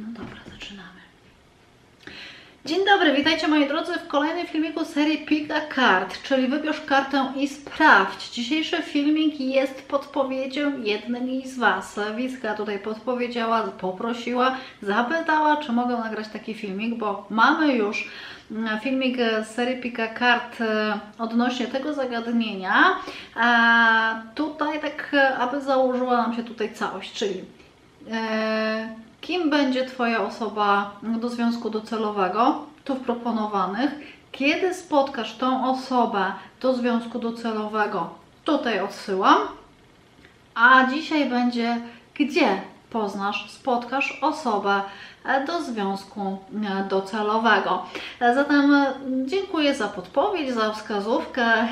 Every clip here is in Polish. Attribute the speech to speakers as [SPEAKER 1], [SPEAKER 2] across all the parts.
[SPEAKER 1] No dobra, zaczynamy. Dzień dobry, witajcie moi drodzy w kolejnym filmiku serii Pick a Card, czyli wybierz kartę i sprawdź. Dzisiejszy filmik jest podpowiedzią jednej z Was. Wiska tutaj podpowiedziała, poprosiła, zapytała, czy mogę nagrać taki filmik, bo mamy już mm, filmik z serii Pick a Card e, odnośnie tego zagadnienia. A tutaj tak, e, aby założyła nam się tutaj całość, czyli e, kim będzie Twoja osoba do związku docelowego, tu w proponowanych, kiedy spotkasz tą osobę do związku docelowego, tutaj odsyłam, a dzisiaj będzie gdzie poznasz, spotkasz osobę do związku e, docelowego. E, Zatem e, dziękuję za podpowiedź, za wskazówkę e,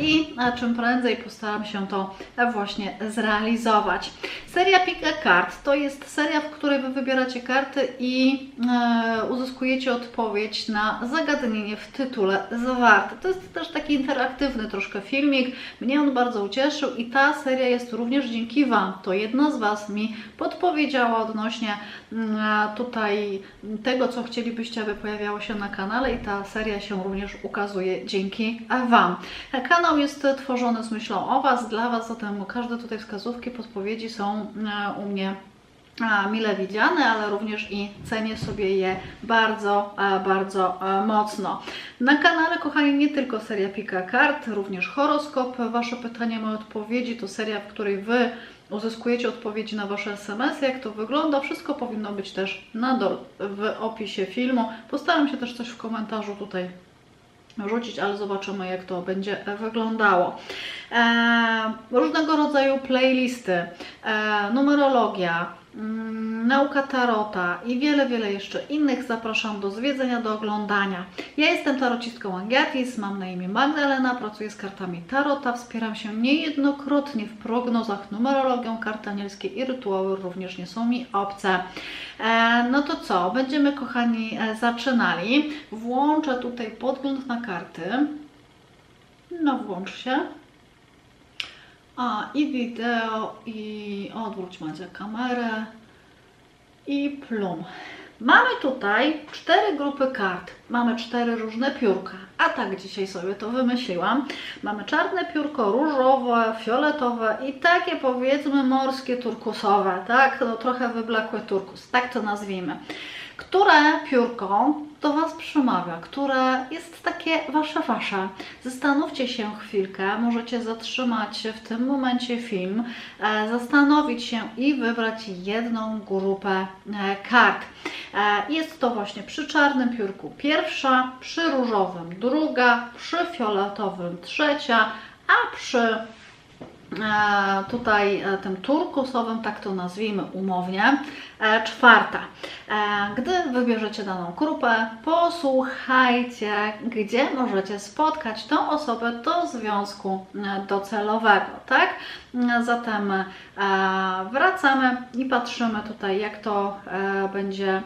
[SPEAKER 1] i e, czym prędzej postaram się to e, właśnie zrealizować. Seria Pick a Card to jest seria, w której Wy wybieracie karty i e, uzyskujecie odpowiedź na zagadnienie w tytule zawarte. To jest też taki interaktywny troszkę filmik. Mnie on bardzo ucieszył i ta seria jest również dzięki Wam. To jedna z Was mi podpowiedziała odnośnie mm, tutaj tego, co chcielibyście, aby pojawiało się na kanale i ta seria się również ukazuje dzięki Wam. Kanał jest tworzony z myślą o Was, dla Was, zatem każde tutaj wskazówki, podpowiedzi są e, u mnie a, mile widziane, ale również i cenię sobie je bardzo, e, bardzo e, mocno. Na kanale, kochani, nie tylko seria Pika Kart, również horoskop, Wasze pytania, moje odpowiedzi, to seria, w której Wy uzyskujecie odpowiedzi na Wasze SMS, jak to wygląda, wszystko powinno być też na dole w opisie filmu. Postaram się też coś w komentarzu tutaj rzucić, ale zobaczymy jak to będzie wyglądało. E, różnego rodzaju playlisty, e, numerologia, nauka tarota i wiele, wiele jeszcze innych zapraszam do zwiedzenia, do oglądania. Ja jestem tarocistką Angiatis, mam na imię Magdalena, pracuję z kartami tarota, wspieram się niejednokrotnie w prognozach numerologią, karty anielskie i rytuały również nie są mi obce. E, no to co, będziemy kochani e, zaczynali. Włączę tutaj podgląd na karty. No włącz się. A i wideo i odwróć Madzia kamerę i plum. Mamy tutaj cztery grupy kart. Mamy cztery różne piórka. A tak dzisiaj sobie to wymyśliłam. Mamy czarne piórko, różowe, fioletowe i takie powiedzmy morskie turkusowe, tak? No trochę wyblakły turkus, tak to nazwijmy. Które piórko do Was przemawia, które jest takie Wasze, Wasze. Zastanówcie się chwilkę, możecie zatrzymać w tym momencie film, e, zastanowić się i wybrać jedną grupę e, kart. E, Jest to właśnie przy czarnym piórku pierwsza, przy różowym druga, przy fioletowym trzecia, a przy tutaj e, tym turkusowym, tak to nazwijmy umownie, e, czwarta. E, Gdy wybierzecie daną grupę, posłuchajcie, gdzie możecie spotkać tą osobę do związku e, docelowego, tak? E, Zatem e, wracamy i patrzymy tutaj, jak to e, będzie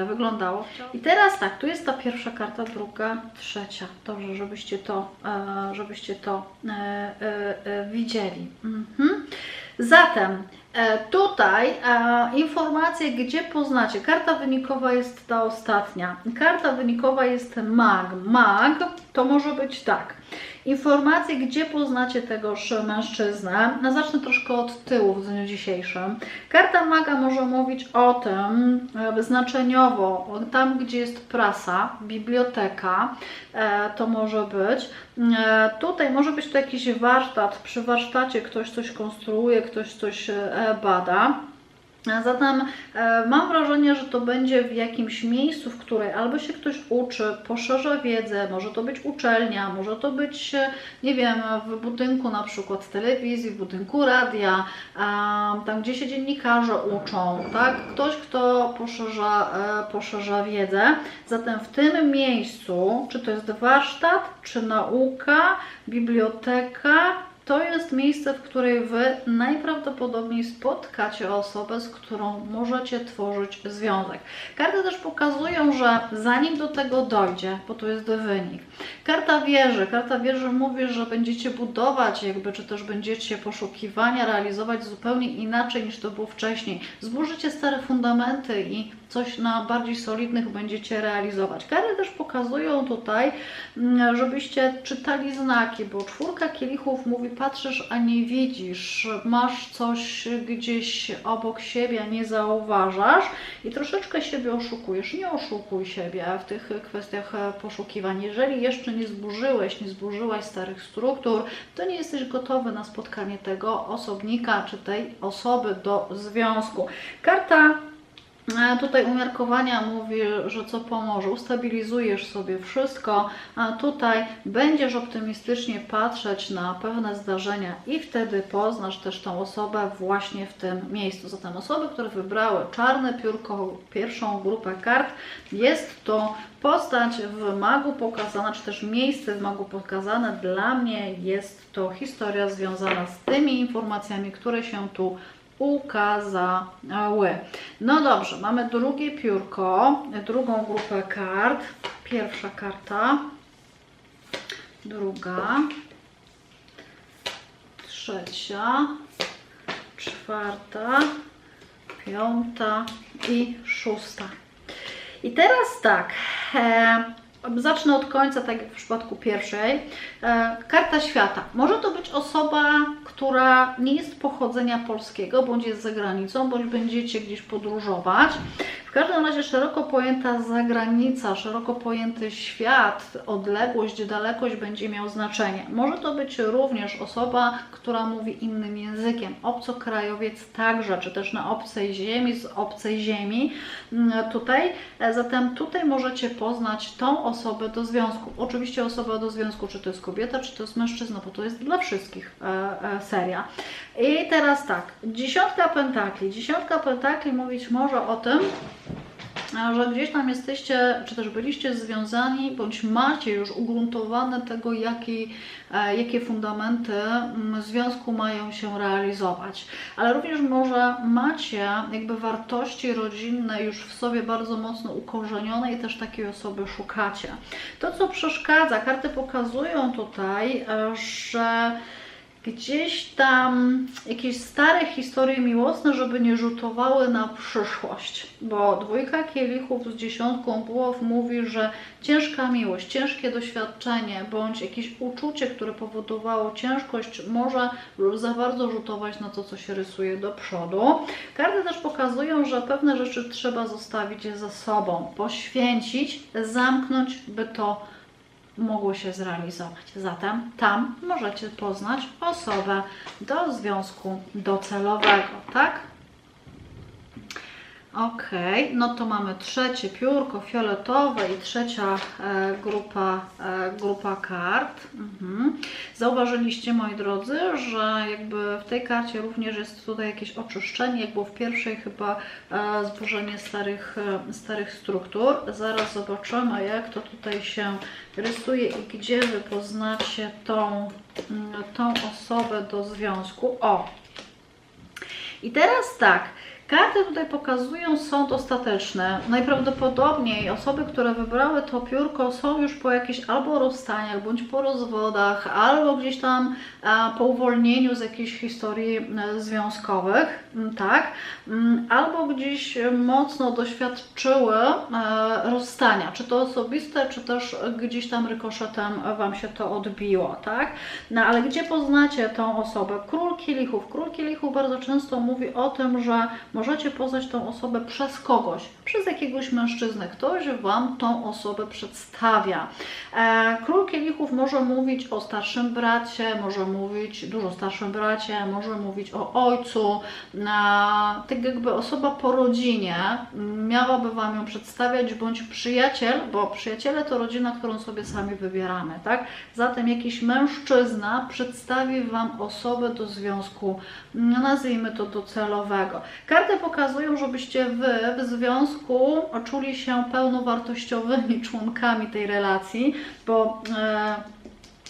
[SPEAKER 1] e, wyglądało. I teraz tak, tu jest ta pierwsza karta, druga, trzecia. Dobrze, żebyście to, e, żebyście to e, e, e, widzieli. Mhm. Zatem e, tutaj e, informacje, gdzie poznacie. Karta wynikowa jest ta ostatnia. Karta wynikowa jest mag. Mag to może być tak. Informacje, gdzie poznacie tegoż mężczyznę. No, zacznę troszkę od tyłu w dniu dzisiejszym. Karta maga może mówić o tym e, znaczeniowo, tam gdzie jest prasa, biblioteka, e, to może być. E, Tutaj może być to jakiś warsztat, przy warsztacie ktoś coś konstruuje, ktoś coś bada. Zatem e, mam wrażenie, że to będzie w jakimś miejscu, w której albo się ktoś uczy, poszerza wiedzę, może to być uczelnia, może to być, e, nie wiem, w budynku na przykład telewizji, w budynku radia, tam gdzie się dziennikarze uczą, tak? Ktoś, kto poszerza, e, poszerza wiedzę. Zatem w tym miejscu, czy to jest warsztat, czy nauka, biblioteka, to jest miejsce, w której Wy najprawdopodobniej spotkacie osobę, z którą możecie tworzyć związek. Karty też pokazują, że zanim do tego dojdzie, bo to jest wynik, karta wieży, karta wieży mówi, że będziecie budować jakby, czy też będziecie poszukiwania realizować zupełnie inaczej niż to było wcześniej. Zburzycie stare fundamenty i coś na bardziej solidnych będziecie realizować. Karty też pokazują tutaj, mm, żebyście czytali znaki, bo czwórka kielichów mówi patrzysz, a nie widzisz, masz coś gdzieś obok siebie, nie zauważasz i troszeczkę siebie oszukujesz. Nie oszukuj siebie w tych kwestiach poszukiwań. Jeżeli jeszcze nie zburzyłeś, nie zburzyłaś starych struktur, to nie jesteś gotowy na spotkanie tego osobnika czy tej osoby do związku. Karta E, Tutaj umiarkowania mówi, że co pomoże, ustabilizujesz sobie wszystko, a tutaj będziesz optymistycznie patrzeć na pewne zdarzenia i wtedy poznasz też tą osobę właśnie w tym miejscu. Zatem osoby, które wybrały czarne piórko, pierwszą grupę kart, jest to postać w magu pokazana, czy też miejsce w magu pokazane. Dla mnie jest to historia związana z tymi informacjami, które się tu ukazały. No dobrze, mamy drugie piórko, drugą grupę kart. Pierwsza karta, druga, trzecia, czwarta, piąta i szósta. I teraz tak, e, zacznę od końca, tak jak w przypadku pierwszej. E, karta świata. Może to być osoba, która nie jest pochodzenia polskiego, bądź jest za granicą, bądź będziecie gdzieś podróżować. Każdym razie szeroko pojęta zagranica, szeroko pojęty świat, odległość, dalekość będzie miał znaczenie. Może to być również osoba, która mówi innym językiem, obcokrajowiec także, czy też na obcej ziemi, z obcej ziemi. Mm, Tutaj, e, zatem tutaj możecie poznać tą osobę do związku. Oczywiście osoba do związku, czy to jest kobieta, czy to jest mężczyzna, bo to jest dla wszystkich e, e, seria. I teraz tak, dziesiątka pentakli. Dziesiątka pentakli mówić może o tym, że gdzieś tam jesteście, czy też byliście związani, bądź macie już ugruntowane tego, jaki, e, jakie fundamenty mm, związku mają się realizować. Ale również może macie jakby wartości rodzinne już w sobie bardzo mocno ukorzenione i też takiej osoby szukacie. To, co przeszkadza, karty pokazują tutaj, e, że gdzieś tam jakieś stare historie miłosne, żeby nie rzutowały na przyszłość. Bo dwójka kielichów z dziesiątką buław mówi, że ciężka miłość, ciężkie doświadczenie bądź jakieś uczucie, które powodowało ciężkość, może za bardzo rzutować na to, co się rysuje do przodu. Karty też pokazują, że pewne rzeczy trzeba zostawić za sobą, poświęcić, zamknąć, by to mogło się zrealizować. Zatem tam możecie poznać osobę do związku docelowego, tak? Ok, no to mamy trzecie piórko fioletowe i trzecia e, grupa, e, grupa kart. Mhm. Zauważyliście, moi drodzy, że jakby w tej karcie również jest tutaj jakieś oczyszczenie, jak było w pierwszej chyba e, zburzenie starych, starych struktur. Zaraz zobaczymy, jak to tutaj się rysuje i gdzie Wy poznacie tą, mm, tą osobę do związku. O! I teraz tak, Karty tutaj pokazują sąd ostateczny. Najprawdopodobniej osoby, które wybrały to piórko, są już po jakichś albo rozstaniach, bądź po rozwodach, albo gdzieś tam a, po uwolnieniu z jakichś historii e, związkowych, m, tak, M, albo gdzieś mocno doświadczyły e, rozstania, czy to osobiste, czy też gdzieś tam rykoszetem Wam się to odbiło, tak. No ale gdzie poznacie tą osobę? Król kielichów. Król kielichów bardzo często mówi o tym, że możecie poznać tą osobę przez kogoś, przez jakiegoś mężczyznę. Ktoś Wam tą osobę przedstawia. E, Król kielichów może mówić o starszym bracie, może mówić dużo starszym bracie, może mówić o ojcu. E, tak jakby osoba po rodzinie miałaby Wam ją przedstawiać, bądź przyjaciel, bo przyjaciele to rodzina, którą sobie sami wybieramy, tak? Zatem jakiś mężczyzna przedstawi Wam osobę do związku, nazwijmy to docelowego. Karty pokazują, żebyście Wy w związku czuli się pełnowartościowymi członkami tej relacji, bo e,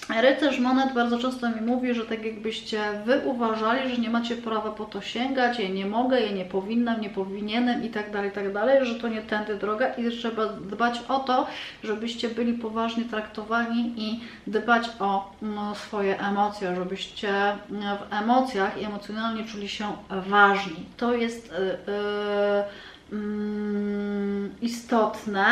[SPEAKER 1] Rycerz monet bardzo często mi mówi, że tak jakbyście wy uważali, że nie macie prawa po to sięgać, ja nie mogę, ja nie powinnam, nie powinienem i tak dalej, tak dalej, że to nie tędy droga i trzeba dbać o to, żebyście byli poważnie traktowani i dbać o no, swoje emocje, żebyście w emocjach i emocjonalnie czuli się ważni. To jest yy, yy, istotne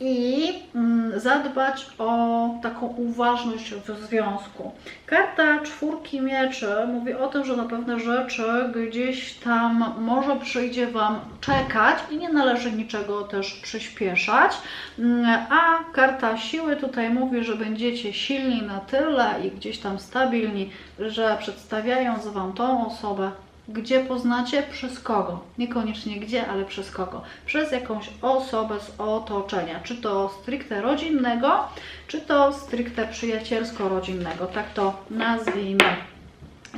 [SPEAKER 1] i mm, zadbać o taką uważność w związku. Karta czwórki mieczy mówi o tym, że na pewne rzeczy gdzieś tam może przyjdzie Wam czekać i nie należy niczego też przyspieszać. Mm, A karta siły tutaj mówi, że będziecie silni na tyle i gdzieś tam stabilni, że przedstawiając Wam tą osobę, gdzie poznacie? Przez kogo? Niekoniecznie gdzie, ale przez kogo? Przez jakąś osobę z otoczenia. Czy to stricte rodzinnego, czy to stricte przyjacielsko-rodzinnego. Tak to nazwijmy.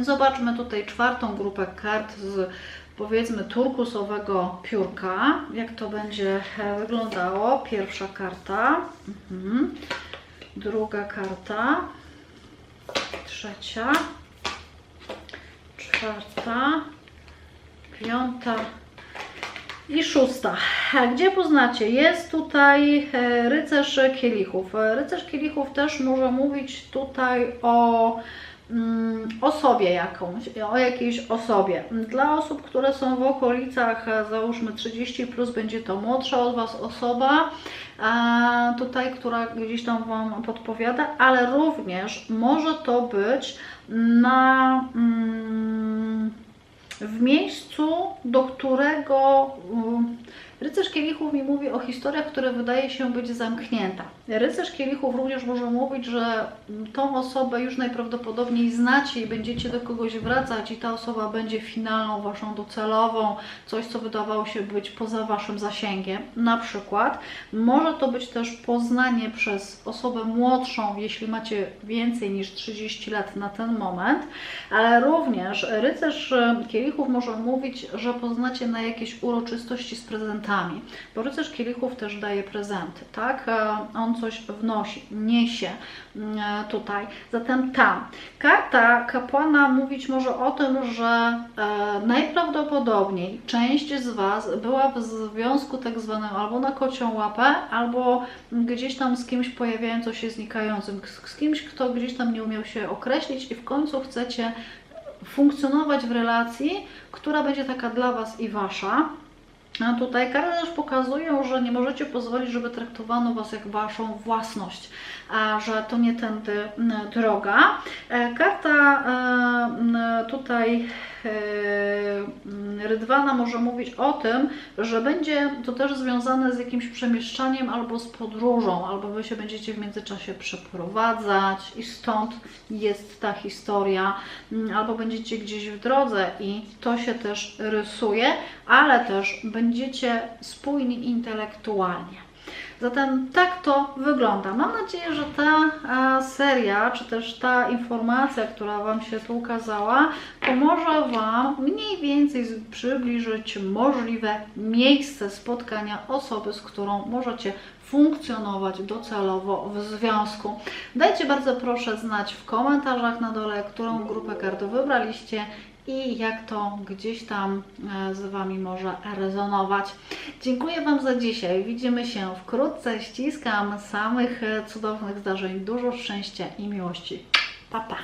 [SPEAKER 1] Zobaczmy tutaj czwartą grupę kart z powiedzmy turkusowego piórka. Jak to będzie e, wyglądało? Pierwsza karta. Mhm. Druga karta. Trzecia czwarta, piąta i szósta. Gdzie poznacie? Jest tutaj e, rycerz kielichów. E, Rycerz kielichów też może mówić tutaj o mm, osobie jakąś, o jakiejś osobie. Dla osób, które są w okolicach, e, załóżmy 30, plus, będzie to młodsza od Was osoba, tutaj, która gdzieś tam Wam podpowiada, ale również może to być na. Mm, w miejscu, do którego um, rycerz kielichów mi mówi o historiach, które wydaje się być zamknięta. Rycerz kielichów również może mówić, że tą osobę już najprawdopodobniej znacie i będziecie do kogoś wracać i ta osoba będzie finalną, waszą docelową, coś co wydawało się być poza waszym zasięgiem. Na przykład może to być też poznanie przez osobę młodszą, jeśli macie więcej niż 30 lat na ten moment, ale również rycerz kielichów może mówić, że poznacie na jakieś uroczystości z prezentami, bo rycerz kielichów też daje prezenty, tak? E, On coś wnosi, niesie mm, e, tutaj. Zatem tam. Karta kapłana mówić może o tym, że e, najprawdopodobniej część z Was była w związku tak zwanym albo na kocią łapę, albo gdzieś tam z kimś pojawiająco się znikającym, z kimś, kto gdzieś tam nie umiał się określić i w końcu chcecie funkcjonować w relacji, która będzie taka dla Was i Wasza. A tutaj karty też pokazują, że nie możecie pozwolić, żeby traktowano Was jak Waszą własność, a że to nie tędy droga. E, Karta e, tutaj e, Rydwana może mówić o tym, że będzie to też związane z jakimś przemieszczaniem albo z podróżą, albo Wy się będziecie w międzyczasie przeprowadzać i stąd jest ta historia, m, albo będziecie gdzieś w drodze i to się też rysuje, ale też będziecie spójni intelektualnie. Zatem tak to wygląda. Mam nadzieję, że ta e, seria, czy też ta informacja, która Wam się tu ukazała, pomoże Wam mniej więcej przybliżyć możliwe miejsce spotkania osoby, z którą możecie funkcjonować docelowo w związku. Dajcie bardzo proszę znać w komentarzach na dole, którą grupę kart wybraliście i jak to gdzieś tam e, z Wami może rezonować. Dziękuję Wam za dzisiaj. Widzimy się wkrótce. Ściskam samych e, cudownych zdarzeń, dużo szczęścia i miłości. Pa, pa.